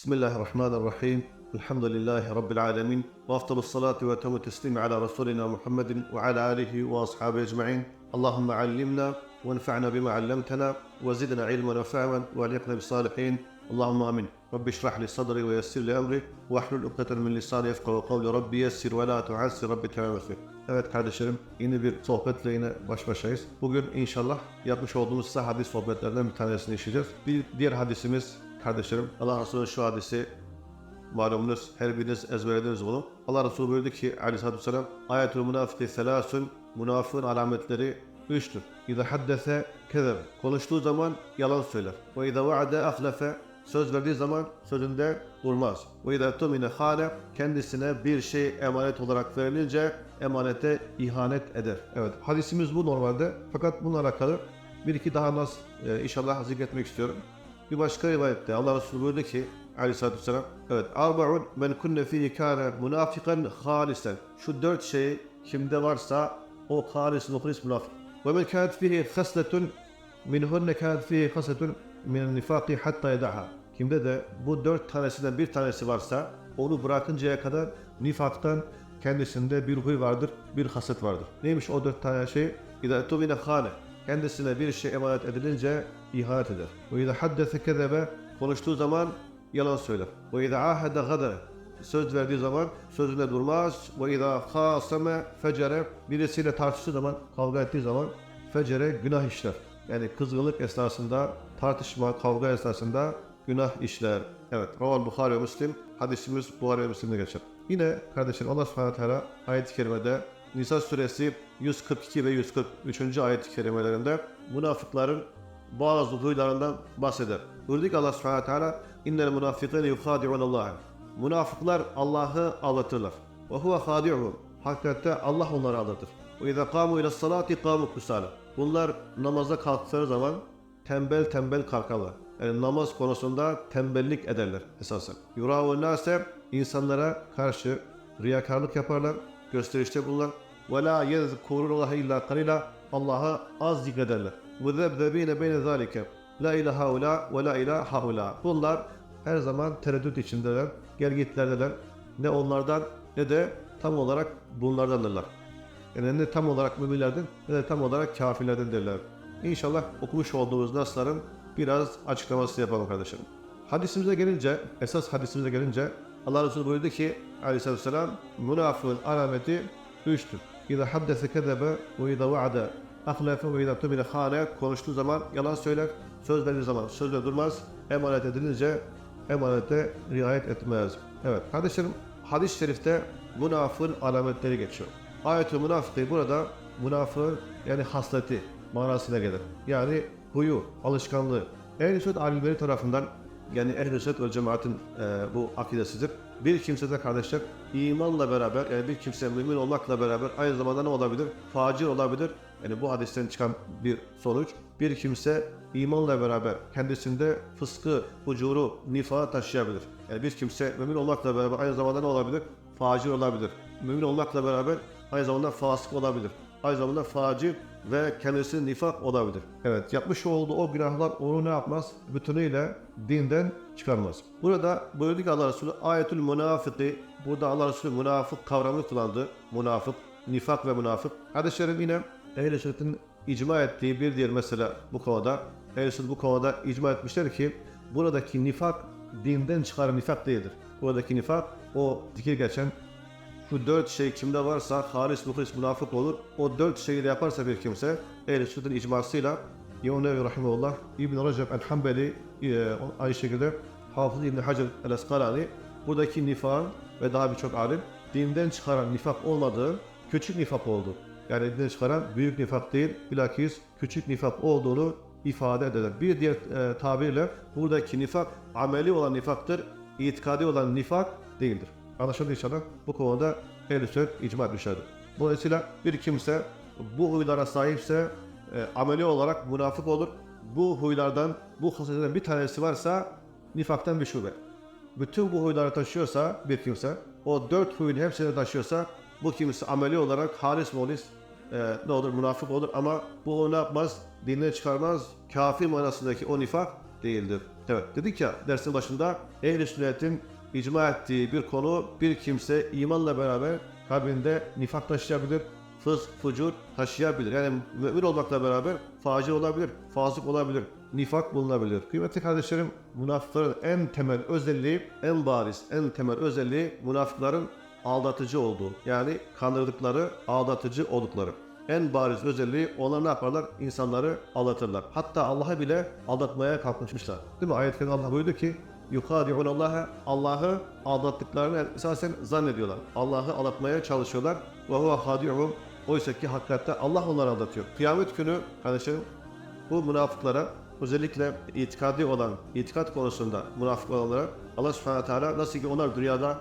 بسم الله الرحمن الرحيم. الحمد لله رب العالمين. وأفضل الصلاة وأتم التسليم على رسولنا محمد وعلى آله وأصحابه أجمعين. اللهم علمنا وانفعنا بما علمتنا وزدنا علما وفهما وألحقنا بالصالحين. اللهم آمين. رب اشرح لي صدري ويسر لي أمري واحلل عقدة من لساني يفقه قولي. ربي يسر ولا تعسر. ربي خير Evet kardeşlerim yeni bir sohbetle yine baş başayız. Bugün inşallah yapmış olduğumuz size hadis sohbetlerden bir tanesini işleyeceğiz. Bir diğer hadisimiz kardeşlerim Allah Resulü'nün şu hadisi malumunuz her biriniz ezberlediniz bunu. Allah Resulü buyurdu ki aleyhissalatü vesselam ayetül münafiki selasun münafığın alametleri üçtür. İza haddese kezeb. Konuştuğu zaman yalan söyler. Ve iza vaade aflefe. Söz verdiği zaman sözünde durmaz. Ve iza tumine hane. Kendisine bir şey emanet olarak verilince emanete ihanet eder. Evet hadisimiz bu normalde. Fakat bununla alakalı bir iki daha nas e, inşallah zikretmek istiyorum. Bir başka rivayette Allah Resulü buyurdu ki aleyhissalatü vesselam evet arba'un men kunne fihi kâne münafikan halisen şu dört şey kimde varsa o halis muhlis münafık ve men kânet fihi hasletun minhunne kânet fihi hasletun min nifaki hatta yedaha kimde de bu dört tanesinden bir tanesi varsa onu bırakıncaya kadar nifaktan kendisinde bir huy vardır, bir haset vardır. Neymiş o dört tane şey? İza tumine hane. Kendisine bir şey emanet edilince ihanet eder. Ve izâ haddese kezebe konuştuğu zaman yalan söyler. Ve izâ ahede gadere söz verdiği zaman sözünde durmaz. Ve izâ khâseme fecere birisiyle tartıştığı zaman, kavga ettiği zaman fecere günah işler. Yani kızgınlık esnasında, tartışma, kavga esnasında günah işler. Evet, Raval Bukhari ve Müslim, hadisimiz Buhari ve Müslim'de geçer. Yine kardeşlerim Allah subhanahu teala ayet-i kerimede Nisa suresi 142 ve 143. ayet-i kerimelerinde münafıkların bazı huylarından bahseder. Buyurdu ki Allah subhanahu teala innel münafikine yukhadi'un Allah. Münafıklar Allah'ı aldatırlar. Ve huve khadi'uhum. Hakikatte Allah onları aldatır. Ve izâ kâmu ile salati kâmu. Bunlar namaza kalktıkları zaman tembel tembel kalkarlar. Yani namaz konusunda tembellik ederler esasen. Yuravu nase insanlara karşı riyakarlık yaparlar, gösterişte bulunurlar. Ve la yezkurullaha illa kalila Allah'a az zikrederler. Ve zebzebine beyne zalike. La ilahe haula ve la ilahe haula. Bunlar her zaman tereddüt içindeler, gelgitlerdeler. Ne onlardan ne de tam olarak bunlardandırlar. Yani ne tam olarak müminlerden ne de tam olarak kafirlerden. İnşallah okumuş olduğumuz nasların biraz açıklamasını yapalım kardeşlerim. Hadisimize gelince, esas hadisimize gelince Allah Resulü buyurdu ki aleyhissalatü vesselam münafığın alameti üçtür. İza haddese kezebe ve iza vaade ahlafe ve iza tumine hane konuştuğu zaman yalan söyler, söz verdiği zaman sözde durmaz, emanet edilince emanete riayet etmez. Evet kardeşlerim hadis-i şerifte münafığın alametleri geçiyor. Ayet-i münafıkı burada münafığın yani hasleti manasına gelir. Yani huyu, alışkanlığı. Ehl-i Sünnet alimleri tarafından yani Ehl-i Sünnet ve cemaatin e, bu akidesidir. Bir kimse de kardeşler imanla beraber yani bir kimse mümin olmakla beraber aynı zamanda ne olabilir? Facir olabilir. Yani bu hadisten çıkan bir sonuç. Bir kimse imanla beraber kendisinde fıskı, fucuru, nifağı taşıyabilir. Yani bir kimse mümin olmakla beraber aynı zamanda ne olabilir? Facir olabilir. Mümin olmakla beraber aynı zamanda fasık olabilir. Aynı zamanda facir ve kendisi nifak olabilir. Evet yapmış olduğu o günahlar onu ne yapmaz? Bütünüyle dinden çıkarmaz. Burada buyurdu ki Allah Resulü ayetül münafıkı burada Allah Resulü münafık kavramını kullandı. Münafık, nifak ve münafık. Kardeşlerim yine ehl-i sünnetin icma ettiği bir diğer mesele bu konuda. ehl bu konuda icma etmişler ki buradaki nifak dinden çıkaran nifak değildir. Buradaki nifak o dikir geçen bu dört şey kimde varsa halis muhlis münafık olur. O dört şeyi de yaparsa bir kimse ehl-i sünnetin icmasıyla İmam Nevi Rahimullah, İbn Recep el-Hanbeli e, aynı şekilde Hafız İbn Hacer el-Eskalani buradaki nifak ve daha birçok alim dinden çıkaran nifak olmadığı küçük nifak oldu. Yani dinden çıkaran büyük nifak değil, bilakis küçük nifak olduğunu ifade eder. Bir diğer e, tabirle buradaki nifak ameli olan nifaktır, itikadi olan nifak değildir. Anlaşıldı inşallah. Bu konuda ehl-i sünnet icma etmişlerdir. Dolayısıyla bir kimse bu huylara sahipse e, ameli olarak münafık olur. Bu huylardan, bu hasletlerden bir tanesi varsa nifaktan bir şube. Bütün bu huyları taşıyorsa bir kimse, o dört huyun hepsini taşıyorsa bu kimse ameli olarak halis molis e, ne olur münafık olur ama bu onu yapmaz? Dinden çıkarmaz. Kafir manasındaki o nifak değildir. Evet dedik ya dersin başında ehl-i sünnetin icma ettiği bir konu bir kimse imanla beraber kalbinde nifak taşıyabilir, fısk, fucur taşıyabilir. Yani mümin olmakla beraber facir olabilir, fasık olabilir, nifak bulunabilir. Kıymetli kardeşlerim, münafıkların en temel özelliği, en bariz, en temel özelliği münafıkların aldatıcı olduğu. Yani kandırdıkları, aldatıcı oldukları. En bariz özelliği onlar ne yaparlar? İnsanları aldatırlar. Hatta Allah'a bile aldatmaya kalkışmışlar. Değil mi? Ayet-i Kerim'de Allah buyurdu ki yukadi'un Allah'a Allah'ı aldattıklarını esasen zannediyorlar. Allah'ı aldatmaya çalışıyorlar. Ve huve hadi'uhum Oysa ki hakikaten Allah onları aldatıyor. Kıyamet günü kardeşlerim bu münafıklara özellikle itikadi olan, itikat konusunda münafık olanlara Allah subhanahu teala nasıl ki onlar dünyada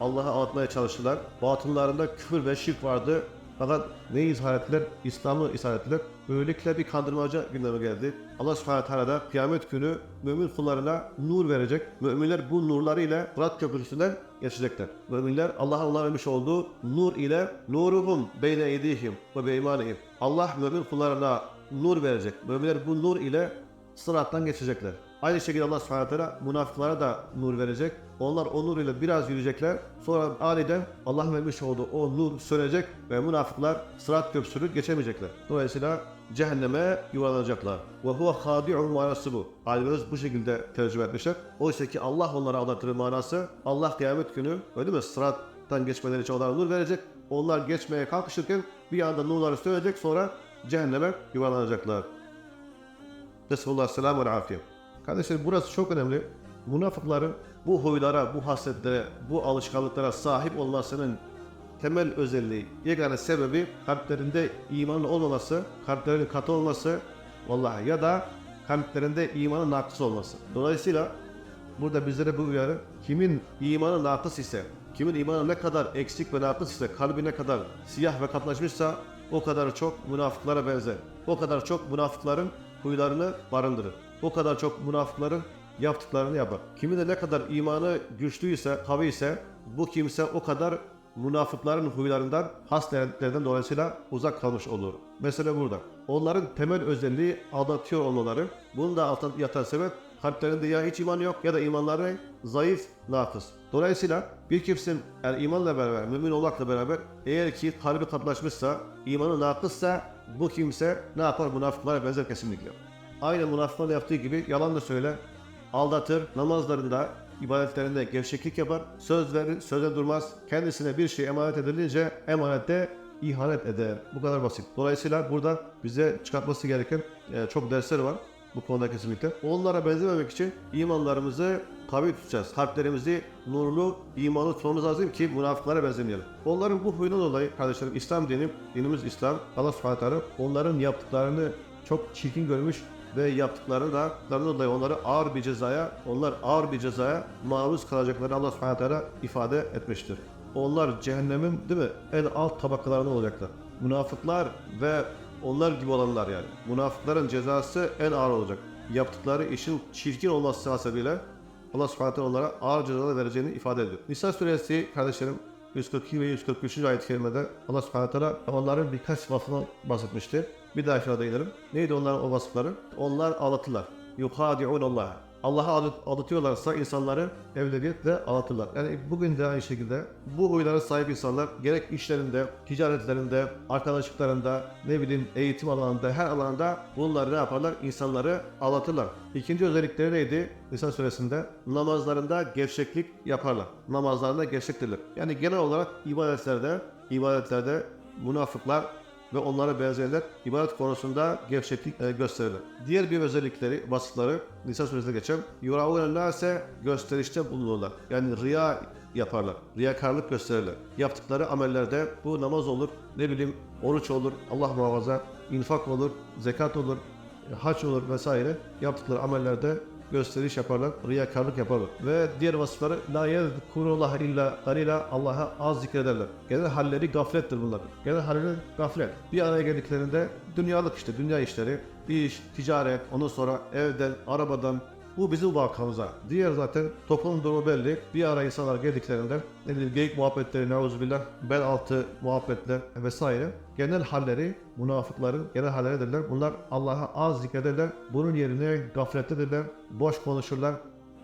Allah'ı anlatmaya çalıştılar. Batınlarında küfür ve şirk vardı. Fakat neyi izhar ettiler? İslam'ı izhar ettiler. Böylelikle bir kandırmaca gündeme geldi. Allah subhanahu teala da kıyamet günü mümin kullarına nur verecek. Müminler bu nurları ile Fırat köprüsünden geçecekler. Müminler Allah'ın onlara vermiş olduğu nur ile nuruhum beyne eydihim ve beymanihim. Allah mümin kullarına nur verecek. Müminler bu nur ile sırattan geçecekler. Aynı şekilde Allah subhanahu münafıklara da nur verecek. Onlar o nur ile biraz yürüyecekler. Sonra aniden Allah vermiş olduğu o nur sönecek ve münafıklar sırat köprüsünü geçemeyecekler. Dolayısıyla cehenneme yuvarlanacaklar. Ve huve hadi'un manası bu. Alimlerimiz bu şekilde tercüme etmişler. Oysa ki Allah onları aldatır manası. Allah kıyamet günü öyle mi? Sırattan geçmeleri için onlara nur verecek. Onlar geçmeye kalkışırken bir anda nurları sönecek sonra cehenneme yuvarlanacaklar. Resulullah selamun afiye. Kardeşler burası çok önemli. Münafıkların bu huylara, bu hasletlere, bu alışkanlıklara sahip olmasının temel özelliği, yegane sebebi kalplerinde imanın olmaması, kalplerinin katı olması, vallahi ya da kalplerinde imanın nakıs olması. Dolayısıyla burada bizlere bu uyarı kimin imanı nakıs ise, kimin imanı ne kadar eksik ve nakıs ise, kalbi ne kadar siyah ve katlaşmışsa o kadar çok münafıklara benzer. O kadar çok münafıkların huylarını barındırır. O kadar çok münafıkların yaptıklarını yapar. Kimi de ne kadar imanı güçlüyse, kavi ise bu kimse o kadar münafıkların huylarından, hasletlerden dolayısıyla uzak kalmış olur. Mesele burada. Onların temel özelliği aldatıyor olmaları. Bunun da altında yatan sebep kalplerinde ya hiç iman yok ya da imanları zayıf, nakıs. Dolayısıyla bir kimsenin yani imanla beraber, mümin olmakla beraber eğer ki kalbi katılaşmışsa, imanı nakıssa bu kimse ne yapar? Münafıklara benzer kesinlikle. Aynı münafıkların yaptığı gibi yalan da söyler, aldatır, namazlarında, ibadetlerinde gevşeklik yapar, söz verir, söze durmaz, kendisine bir şey emanet edilince emanette ihanet eder. Bu kadar basit. Dolayısıyla burada bize çıkartması gereken e, çok dersler var bu konuda kesinlikle. Onlara benzememek için imanlarımızı kavi tutacağız. Kalplerimizi nurlu, imanlı tutmamız lazım ki münafıklara benzemeyelim. Onların bu huyundan dolayı kardeşlerim İslam dini, dinimiz İslam, Allah subhanahu teala onların yaptıklarını çok çirkin görmüş ve yaptıkları da dolayı onları ağır bir cezaya, onlar ağır bir cezaya maruz kalacaklarını Allah subhanahu teala ifade etmiştir. Onlar cehennemin değil mi en alt tabakalarında olacaklar. Münafıklar ve onlar gibi olanlar yani. Münafıkların cezası en ağır olacak. Yaptıkları işin çirkin olması hasebiyle Allah subhanahu teala onlara ağır cezalar vereceğini ifade ediyor. Nisa suresi kardeşlerim 142 ve 143. ayet-i kerimede Allah subhanahu teala onların birkaç vasfından bahsetmişti. Bir daha aşağıda inelim. Neydi onların o vasıfları? Onlar ağlatırlar. Yuhadi'un Allah. Allah'a aldatıyorlarsa insanları evleriyetle ağlatırlar. Yani bugün de aynı şekilde bu huylara sahip insanlar gerek işlerinde, ticaretlerinde, arkadaşlıklarında, ne bileyim eğitim alanında, her alanda bunları ne yaparlar? İnsanları ağlatırlar. İkinci özellikleri neydi? Nisa suresinde namazlarında gevşeklik yaparlar. Namazlarında gevşektirler. Yani genel olarak ibadetlerde, ibadetlerde münafıklar ve onlara benzerler ibadet konusunda gevşeklik e, gösterirler. Diğer bir özellikleri, vasıfları Nisa suresinde geçen yuravun nase gösterişte bulunurlar. Yani riya yaparlar. Riyakarlık gösterirler. Yaptıkları amellerde bu namaz olur, ne bileyim oruç olur, Allah muhafaza, infak olur, zekat olur, e, hac olur vesaire. Yaptıkları amellerde gösteriş yaparlar, riyakarlık yaparlar. Ve diğer vasıfları la yezkurullah illa qalila Allah'a az zikrederler. Genel halleri gaflettir bunlar. Genel halleri gaflet. Bir araya geldiklerinde dünyalık işte dünya işleri, iş, ticaret, ondan sonra evden, arabadan, Bu bizim vakamıza. Diğer zaten toplum durumu belli. Bir ara insanlar geldiklerinde ne bileyim geyik muhabbetleri, neuzubillah, bel altı muhabbetler vesaire. Genel halleri, münafıkların genel halleri derler. Bunlar Allah'a az zikrederler. Bunun yerine gaflettedirler, boş konuşurlar.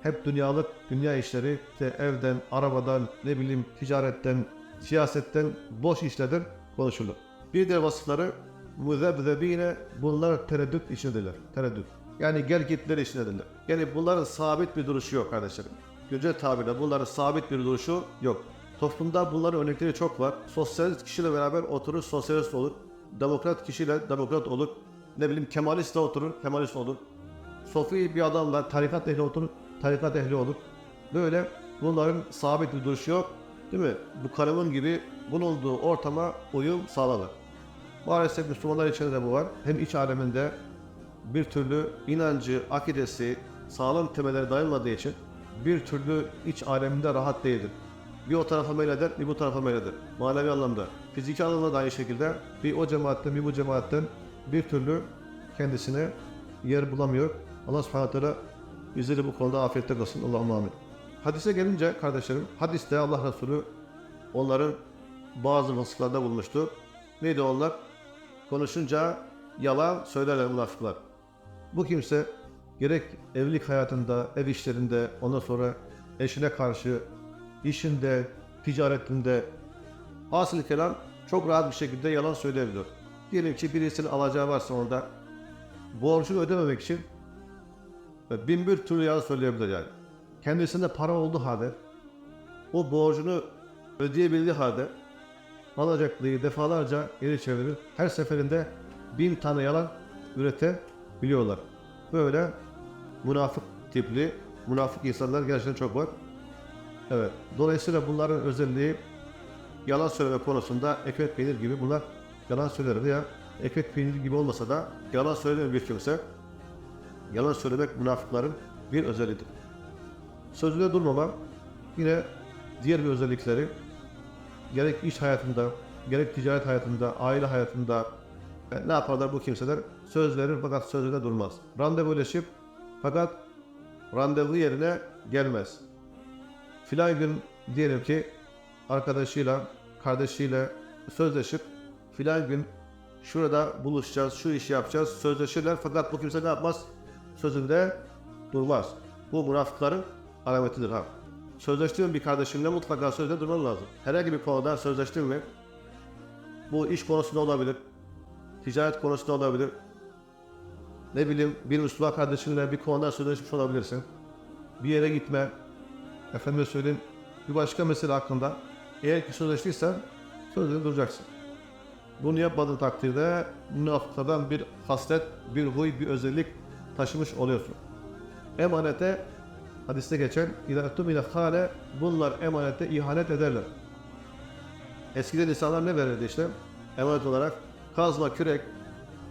Hep dünyalık, dünya işleri, işte evden, arabadan, ne bileyim ticaretten, siyasetten, boş işlerden konuşulur. Bir diğer vasıfları müzebzebine bunlar tereddüt içindedirler. Tereddüt. Yani gel gitleri içindedirler. Yani bunların sabit bir duruşu yok kardeşlerim. Güncel tabirle bunların sabit bir duruşu yok. Toplumda bunların örnekleri çok var. Sosyalist kişiyle beraber oturur, sosyalist olur. Demokrat kişiyle demokrat olur. Ne bileyim Kemalistle oturur, Kemalist olur. Sofi bir adamla tarikat ehli oturur, tarikat ehli olur. Böyle bunların sabit bir duruşu yok. Değil mi? Bu kalemun gibi bulunduğu ortama uyum sağlanır. Maalesef Müslümanlar içinde de bu var. Hem iç aleminde bir türlü inancı, akidesi, sağlam temellere dayanmadığı için bir türlü iç aleminde rahat değildir. Bir o tarafa meyleder, bir bu tarafa meyleder. Manevi anlamda. Fiziki anlamda da aynı şekilde bir o cemaatten, bir bu cemaatten bir türlü kendisine yer bulamıyor. Allah subhanahu teala bizleri bu konuda afiyette kalsın. Allah'ım amin. Hadise gelince kardeşlerim, hadiste Allah Resulü onların bazı vasıflarda bulmuştu. Neydi onlar? Konuşunca yalan söylerler münafıklar. Bu kimse gerek evlilik hayatında, ev işlerinde, ondan sonra eşine karşı, işinde, ticaretinde, hasıl kelam çok rahat bir şekilde yalan söyleyebiliyor. Diyelim ki birisinin alacağı varsa onda borcunu ödememek için bin bir türlü yalan söyleyebilir yani. Kendisinde para olduğu halde o borcunu ödeyebildiği halde alacaklıyı defalarca geri çevirir. Her seferinde bin tane yalan üretebiliyorlar. Böyle münafık tipli, münafık insanlar gerçekten çok var. Evet. Dolayısıyla bunların özelliği yalan söyleme konusunda ekmek peynir gibi bunlar yalan söyler veya ekmek peynir gibi olmasa da yalan söylemeyen bir kimse yalan söylemek münafıkların bir özelliğidir. Sözünde durmama yine diğer bir özellikleri gerek iş hayatında, gerek ticaret hayatında, aile hayatında e, ne yaparlar bu kimseler? Söz verir fakat sözünde durmaz. Randevuleşip fakat randevu yerine gelmez. Filan gün diyelim ki arkadaşıyla, kardeşiyle sözleşip filan gün şurada buluşacağız, şu işi yapacağız, sözleşirler fakat bu kimse ne yapmaz? Sözünde durmaz. Bu münafıkların alametidir ha. Sözleştiğin bir kardeşinle mutlaka sözde durman lazım. Herhangi bir konuda sözleştin mi? Bu iş konusunda olabilir, ticaret konusunda olabilir. Ne bileyim bir Müslüman kardeşinle bir konuda sözleşmiş olabilirsin. Bir yere gitme, efendime söyleyeyim bir başka mesele hakkında eğer ki sözleştiysen sözünde duracaksın. Bunu yapmadığın takdirde münafıklardan bir haslet, bir huy, bir özellik taşımış oluyorsun. Emanete hadiste geçen ilahetum ile hale bunlar emanete ihanet ederler. Eskiden insanlar ne verirdi işte? Emanet olarak kazma, kürek,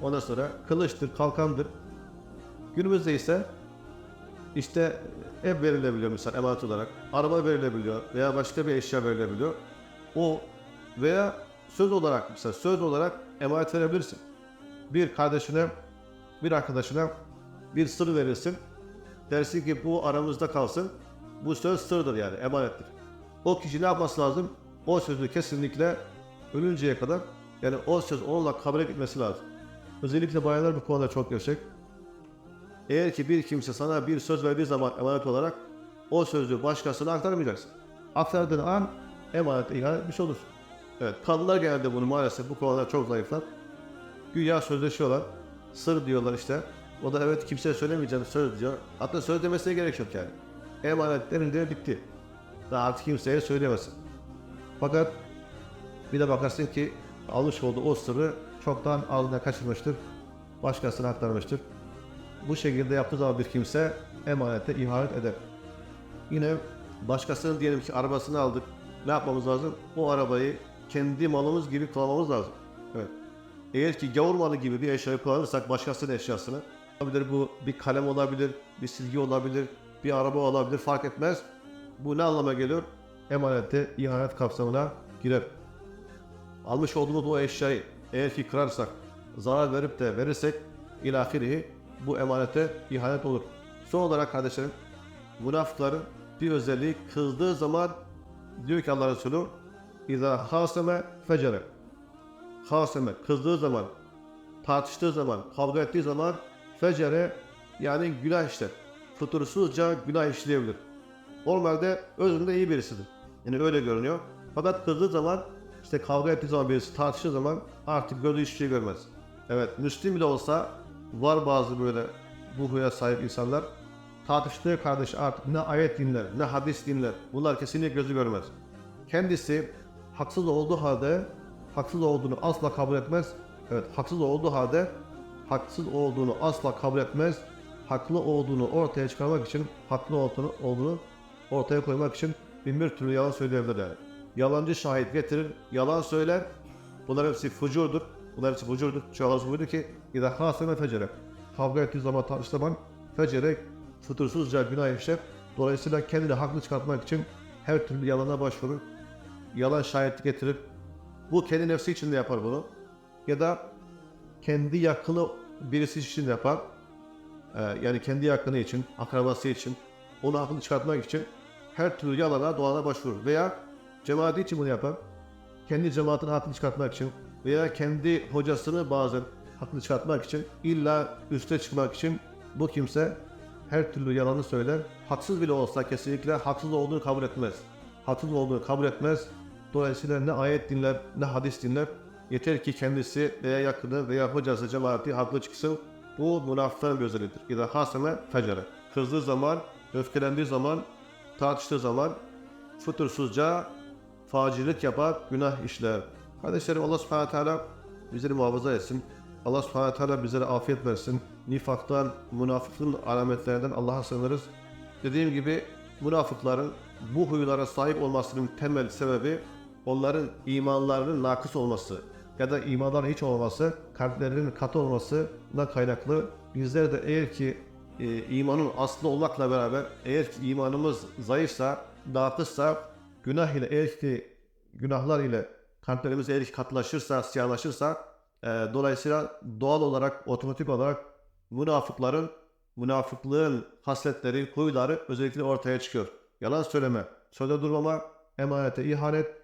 ondan sonra kılıçtır, kalkandır. Günümüzde ise işte ev verilebiliyor misal emanet olarak, araba verilebiliyor veya başka bir eşya verilebiliyor. O veya söz olarak mesela söz olarak emanet verebilirsin. Bir kardeşine, bir arkadaşına bir sır verirsin. Dersin ki bu aramızda kalsın. Bu söz sırdır yani emanettir. O kişi ne yapması lazım? O sözü kesinlikle ölünceye kadar yani o söz onunla kabul edilmesi lazım. Özellikle bayanlar bu konuda çok gerçek. Eğer ki bir kimse sana bir söz verdiği zaman emanet olarak o sözü başkasına aktarmayacaksın. Aktardığın an emanete ihanet etmiş olursun. Evet, kadınlar genelde bunu maalesef bu konuda çok zayıflar. Güya sözleşiyorlar, sır diyorlar işte. O da evet kimseye söylemeyeceğim söz diyor. Hatta söz demesine gerek yok yani. Emanetlerinde bitti. Daha artık kimseye söyleyemezsin. Fakat bir de bakarsın ki almış olduğu o sırrı çoktan ağzına kaçırmıştır. Başkasına aktarmıştır. Bu şekilde yaptığı zaman bir kimse emanete ihanet eder. Yine başkasının diyelim ki arabasını aldık. Ne yapmamız lazım? O arabayı kendi malımız gibi kullanmamız lazım. Evet. Eğer ki gavur malı gibi bir eşyayı kullanırsak başkasının eşyasını olabilir bu bir kalem olabilir, bir silgi olabilir, bir araba olabilir fark etmez. Bu ne anlama geliyor? Emanete ihanet kapsamına girer. Almış olduğumuz o eşyayı eğer ki kırarsak, zarar verip de verirsek ilahirihi bu emanete ihanet olur. Son olarak kardeşlerim, münafıkların bir özelliği kızdığı zaman diyor ki Allah Resulü İza haseme fecere Haseme kızdığı zaman tartıştığı zaman, kavga ettiği zaman fecere yani günah işler. Futursuzca günah işleyebilir. Normalde özünde iyi birisidir. Yani öyle görünüyor. Fakat kızdığı zaman işte kavga ettiği zaman birisi tartıştığı zaman artık gözü hiçbir şey görmez. Evet Müslüm bile olsa var bazı böyle bu huya sahip insanlar tartıştığı kardeş artık ne ayet dinler ne hadis dinler. Bunlar kesinlikle gözü görmez. Kendisi haksız olduğu halde haksız olduğunu asla kabul etmez. Evet haksız olduğu halde haksız olduğunu asla kabul etmez. Haklı olduğunu ortaya çıkarmak için haklı olduğunu, olduğunu ortaya koymak için bin bir türlü yalan söyleyebilir yani. Yalancı şahit getirir, yalan söyler. Bunlar hepsi fucurdur. Bunlar hepsi fucurdur. Allah buyurdu ki İzâ hâseme fecere. Kavga ettiği zaman tartıştığı zaman fecere fütursuzca günah işler. Dolayısıyla kendini haklı çıkartmak için her türlü yalana başvurur. Yalan şahitlik getirir. Bu kendi nefsi için de yapar bunu. Ya da kendi yakını birisi için de yapar. Ee, yani kendi yakını için, akrabası için, onu haklı çıkartmak için her türlü yalana, dolana başvurur. Veya cemaati için bunu yapar. Kendi cemaatini haklı çıkartmak için veya kendi hocasını bazen haklı çıkartmak için illa üste çıkmak için bu kimse her türlü yalanı söyler. Haksız bile olsa kesinlikle haksız olduğunu kabul etmez. Haksız olduğunu kabul etmez. Dolayısıyla ne ayet dinler ne hadis dinler. Yeter ki kendisi veya yakını veya hocası cemaati haklı çıksın. Bu münafıkların özelliğidir. İza haseme fecere. Kızdığı zaman, öfkelendiği zaman, tartıştığı zaman fütursuzca facilik yapar, günah işler. Kardeşlerim Allah subhanahu teala bizleri muhafaza etsin. Allah subhanahu teala bizlere afiyet versin. Nifaktan, münafıklığın alametlerinden Allah'a sığınırız. Dediğim gibi münafıkların bu huylara sahip olmasının temel sebebi onların imanlarının nakıs olması ya da imanların hiç olmaması, kalplerinin katı olmasına kaynaklı. Bizler de eğer ki e, imanın aslı olmakla beraber eğer ki imanımız zayıfsa, nakıssa, günah ile eğer günahlar ile kalplerimiz eğer ki katılaşırsa, siyahlaşırsa e, dolayısıyla doğal olarak, otomatik olarak münafıkların, münafıklığın hasletleri, huyları özellikle ortaya çıkıyor. Yalan söyleme, sözde durmama, emanete ihanet,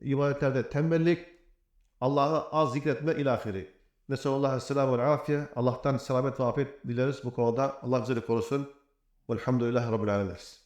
ibadetlerde tembellik, Allah'ı az zikretme ilahiri. Nesallallahu selamu ve afiye. Allah'tan selamet ve afiyet dileriz bu konuda. Allah bizleri korusun. Velhamdülillahi Rabbil Alemin.